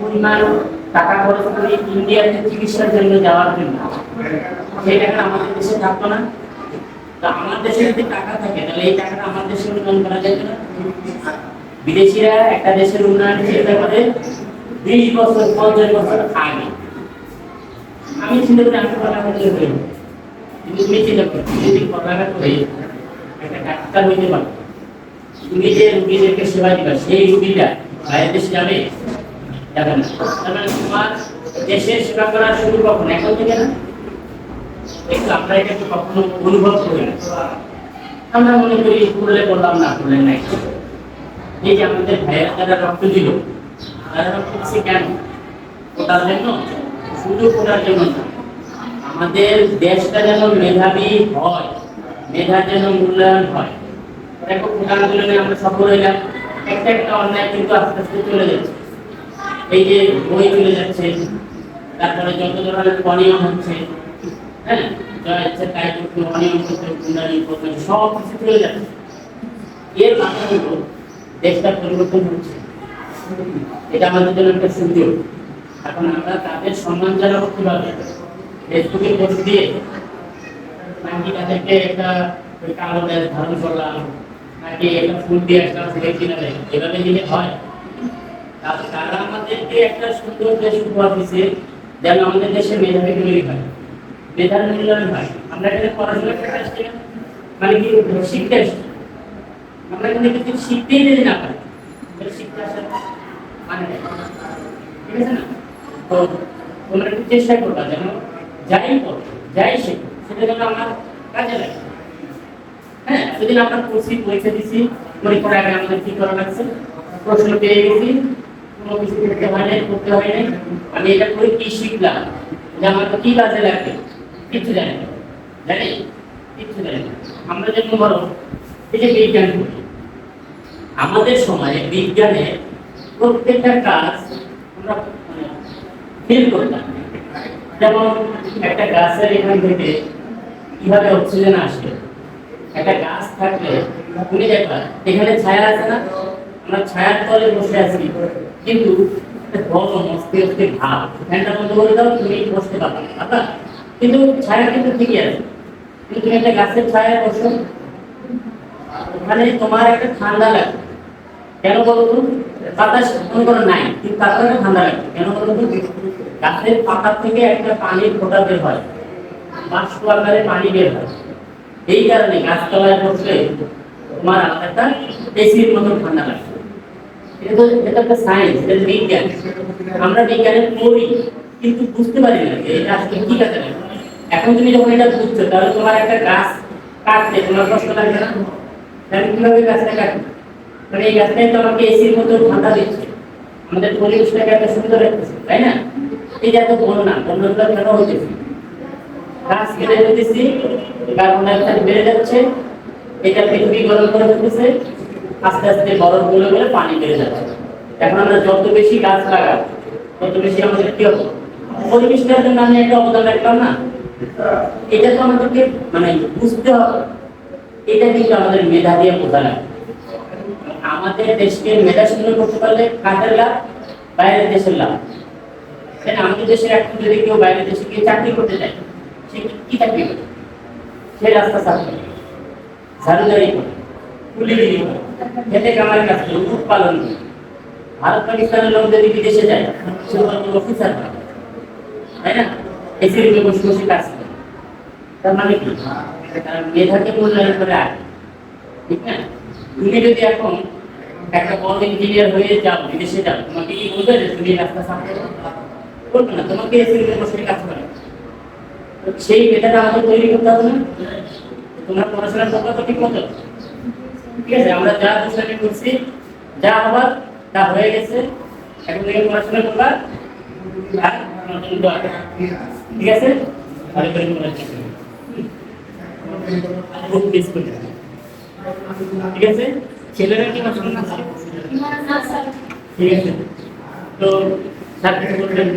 পরিমাণ টাকা খরচ করে ইন্ডিয়াতে চিকিৎসার জন্য যাওয়ার জন্য। সেই টাকা আমাদের দেশে থাকতো না? তো আমার দেশে যদি টাকা থাকে, তাহলে এই টাকাটা আমার দেশে উন্নয়ন করা যেত না। বিদেশিরা একটা দেশের উন্নয়ন চিন্তা করে বিশ বছর, পঞ্চাশ বছর আগে। আমি চিন্তা করি আমি পড়ালেখা করে। কিন্তু তুমি চিন্তা করো যদি পড়ালেখা করে একটা ডাক্তার হইতে পারো। তুমি যে রুগীদেরকে সেবা দিবা, সেই রুগীটা বাইরের দেশে যাবে না তার দেশের সেবা করা এখন থেকে না? আমরা এটা কখনো অনুভব না আমরা মনে করি, করলে করলাম, না করলে নাই। এই যে আমাদের ভাইয়েরা যারা রক্ত দিল তারা শুধু আমাদের দেশটা যেন মেধাবী হয় মেধার যেন মূল্যায়ন হয়। দেখো কোটা আন্দোলনে আমরা সফল হইলাম। একটা একটা অন্যায় কিন্তু আস্তে আস্তে চলে যাচ্ছে। এই যে বই চলে যাচ্ছে, তারপরে যত ধরনের অনিয়ম হচ্ছে হ্যাঁ যা ইচ্ছে তাই করতে অনিয়ম করতে গুন্ডামি করতে সব কিছু চলে যাচ্ছে। এর মানে দেশটা পরিবর্তন হচ্ছে। এটা আমাদের জন্য একটা সুযোগ। এখন আমরা তাদের সম্মান জানাব কীভাবে? ফেসবুকে পোস্ট দিয়ে নাকি তাদেরকে একটা কালো ধারণ করলাম নাকি একটা ফুল দিয়ে একটা সিলেক্ট কিনা দেয়? এভাবে দিলে হয়। তাহলে তারা আমাদেরকে একটা সুন্দর দেশ উপহার দিচ্ছে যেন আমাদের দেশে মেধাবী তৈরি হয় মেধার মূল্যায়ন হয় আমরা এখানে পড়াশোনা মানে কি, শিখতে আসছি আমরা কিন্তু কিছু শিখতেই যদি না পারি শিখতে আসার মানে ঠিক আছে না? তো তোমরা একটু চেষ্টা করবা যেন যাই করো, যাই শেখো, সেটা যেন আমার কাজে লাগে। হ্যাঁ সেদিন আমরা পড়ছি, পরীক্ষা দিছি পরীক্ষার আগে আমাদের কি করা লাগছে? প্রশ্ন পেয়ে গেছি। কোনো কিছু করতে হয় নাই, করতে হয় নাই। আমি এটা করে কি শিখলাম? যে আমার কি কাজে লাগবে কিচ্ছু জানি না। জানি? কিচ্ছু জানি না। আমরা যেমন বড় এই যে বিজ্ঞান করি আমাদের সময়ে বিজ্ঞানে প্রত্যেকটা কাজ আমরা ফিল করতাম যেমন একটা গাছের এখান থেকে কীভাবে অক্সিজেন আসবে? একটা গাছ থাকলে তুমি দেখবা এখানে ছায়া আছে না? আমরা ছায়ার তলে বসে আছি। কিন্তু গরম অস্থির অস্থির ভাব ফ্যানটা বন্ধ করে দাও, তুমি বসতে পারবে না কিন্তু ছায়া কিন্তু ঠিকই আছে। কিন্তু তুমি একটা গাছের ছায়ায় বসো। ওখানে তোমার একটা ঠান্ডা লাগবে। কেন বলো তো? বাতাস মনে করো নাই, কিন্তু তারপরে ঠান্ডা লাগবে। কেন বলো তো? গাছের পাতা থেকে একটা পানির ফোঁটা বের হয়। বাষ্প আকারে পানি বের হয়। এই কারণে গাছতলায় বসলে তোমার একটা এসির মতো ঠান্ডা লাগে এটা তো এটা একটা সায়েন্স এটা বিজ্ঞান। আমরা বিজ্ঞানে পড়ি কিন্তু বুঝতে পারি না যে এটা আসলে কি কাজে এখন তুমি যখন এটা বুঝছ, তাহলে তোমার একটা গাছ কাটতে তোমার কষ্ট লাগবে না? তাহলে কীভাবে গাছটা কাটবে? মানে এই গাছটাই তো আমাকে এসির মতো ঠান্ডা দিচ্ছে। আমাদের পরিবেশটাকে একটা সুন্দর রাখতেছে, তাই না? এই যে এত বন্যা, বন্যাগুলো কেন হইতেছে গাছ কেটে দিতেছি কার্বন ডাইঅক্সাইড বেড়ে যাচ্ছে, এটা পৃথিবী গরম করে ফেলতেছে আস্তে আস্তে বরফ গলে গলে পানি বেড়ে যাচ্ছে। এখন আমরা যত বেশি গাছ লাগাবো, তত বেশি আমাদের কি হবে? পরিবেশটার জন্য আমি একটা অবদান রাখলাম না? এটা তো আমাদেরকে মানে বুঝতে হবে। এটা কিন্তু আমাদের মেধা দিয়ে বোঝা আমাদের দেশকে মেধা শূন্য করতে পারলে কাজের লাভ? বাইরের দেশের লাভ। তাই আমাদের দেশের এখন যদি কেউ বাইরের দেশে গিয়ে চাকরি করতে চায়, সে কি- চাকরি করে সে রাস্তা সাফ করে করে কুলিগিরি করে খেতে কামার করে উট পালন করে ভারত পাকিস্তানের লোক যদি বিদেশে যায় সে কোনো অফিসার হয় তাই না এসি রুমে বসে বসে কাজ করে তার মানে কি তারা মেধাকে মূল্যায়ন করে আগে ঠিক না তুমি যদি এখন একটা বড় ইঞ্জিনিয়ার হয়ে যাও বিদেশে যাও তোমাকে কি বলবে যে তুমি রাস্তা সাফ করো বলবে না তোমাকে এসি রুমে বসে কাজ করে সেই মেধাটা আমাদের তৈরি করতে হবে না তোমরা পড়াশোনা করবে তো ঠিক মতো ঠিক আছে আমরা যা দুষ্টামি করছি যা হবার তা হয়ে গেছে। এখন থেকে পড়াশোনা করবা আর। ঠিক আছে? ভালো করে পড়াশোনা। ঠিক আছে? ছেলেরা কি ঠিক আছে। তো স্যার কিছু বলবেন।